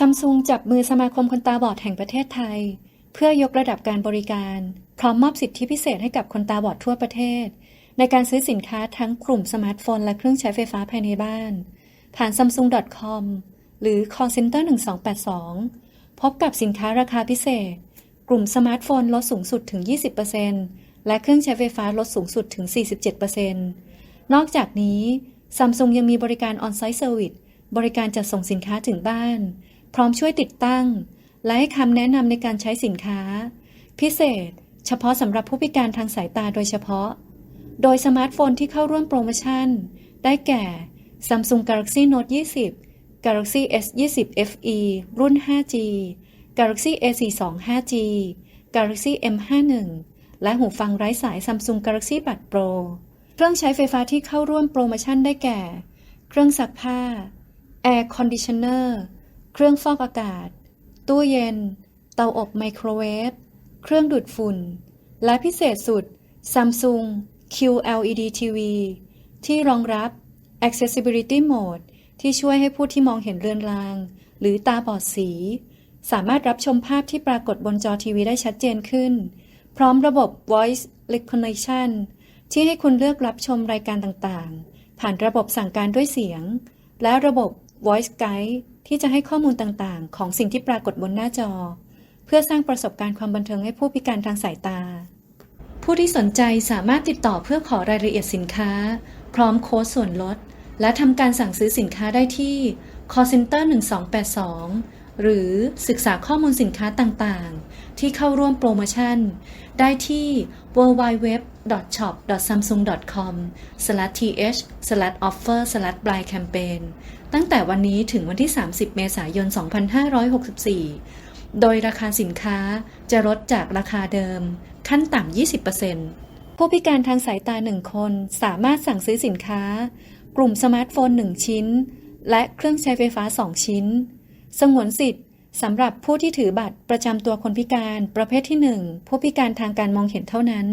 ซัมซุงจับมือสมาคมคนตาบอดแห่งประเทศไทย เพื่อยกระดับการบริการ พร้อมมอบสิทธิพิเศษให้กับคนตาบอดทั่วประเทศ ในการซื้อสินค้าทั้งกลุ่มสมาร์ทโฟนและเครื่องใช้ไฟฟ้าภายในบ้าน ผ่าน samsung.com หรือ call center 1282 พบกับสินค้าราคาพิเศษ กลุ่มสมาร์ทโฟนลดสูงสุดถึง 20%และเครื่องใช้ไฟฟ้าลดสูงสุดถึง 47%นอกจากนี้ Samsung ยังมีบริการ On-site Service บริการจัดส่งสินค้าถึงบ้าน พร้อมช่วยติดตั้ง และให้คำแนะนำในการใช้สินค้า พิเศษ เฉพาะสำหรับผู้พิการทางสายตาโดยเฉพาะ โดยสมาร์ทโฟนที่เข้าร่วมโปรโมชั่น ได้แก่ Samsung Galaxy Note 20 Galaxy S20 FE รุ่น 5G Galaxy A42 5G Galaxy M51 และหูฟังไร้สาย Samsung Galaxy Buds Pro เครื่องใช้ไฟฟ้าที่เข้าร่วมโปรโมชั่นได้แก่ เครื่องซักผ้า Air Conditioner เครื่องฟอกอากาศ ตู้เย็น เตาอบไมโครเวฟ เครื่องดูดฝุ่น และพิเศษสุด Samsung QLED TV ที่รองรับ Accessibility Mode ที่ช่วยให้ผู้ที่มองเห็นเรือนราง หรือตาบอดสี สามารถรับชมภาพที่ปรากฏบนจอทีวีได้ชัดเจนขึ้น พร้อมระบบ Voice Recognition ที่ให้คุณเลือกรับชมรายการต่างๆ ผ่านระบบสั่งการด้วยเสียง และระบบ Voice Guide ที่จะให้ข้อมูลต่างๆ ของสิ่งที่ปรากฏบนหน้าจอ เพื่อสร้างประสบการณ์ความบันเทิงให้ผู้พิการทางสายตา ผู้ที่สนใจสามารถติดต่อเพื่อขอรายละเอียดสินค้า พร้อมโค้ดส่วนลด และทำการสั่งซื้อสินค้าได้ที่ call center 1282 หรือศึกษาข้อมูลสินค้าต่างๆ ที่เข้าร่วมโปรโมชั่น ได้ที่ www.shop.samsung.com/th/offer/blind-campaign ตั้งแต่วันนี้ถึงวันที่ 30 เมษายน 2564 โดยราคาสินค้าจะลดจากราคาเดิม ขั้นต่ำ 20%ผู้พิการทางสายตา 1 คนสามารถสั่งซื้อสินค้า กลุ่มสมาร์ทโฟน 1 ชิ้น และเครื่องใช้ไฟฟ้า 2 ชิ้น สงวนสิทธิ์สำหรับผู้ที่ถือบัตรประจำตัวคนพิการ ประเภทที่ 1 ผู้พิการทางการมองเห็นเท่านั้น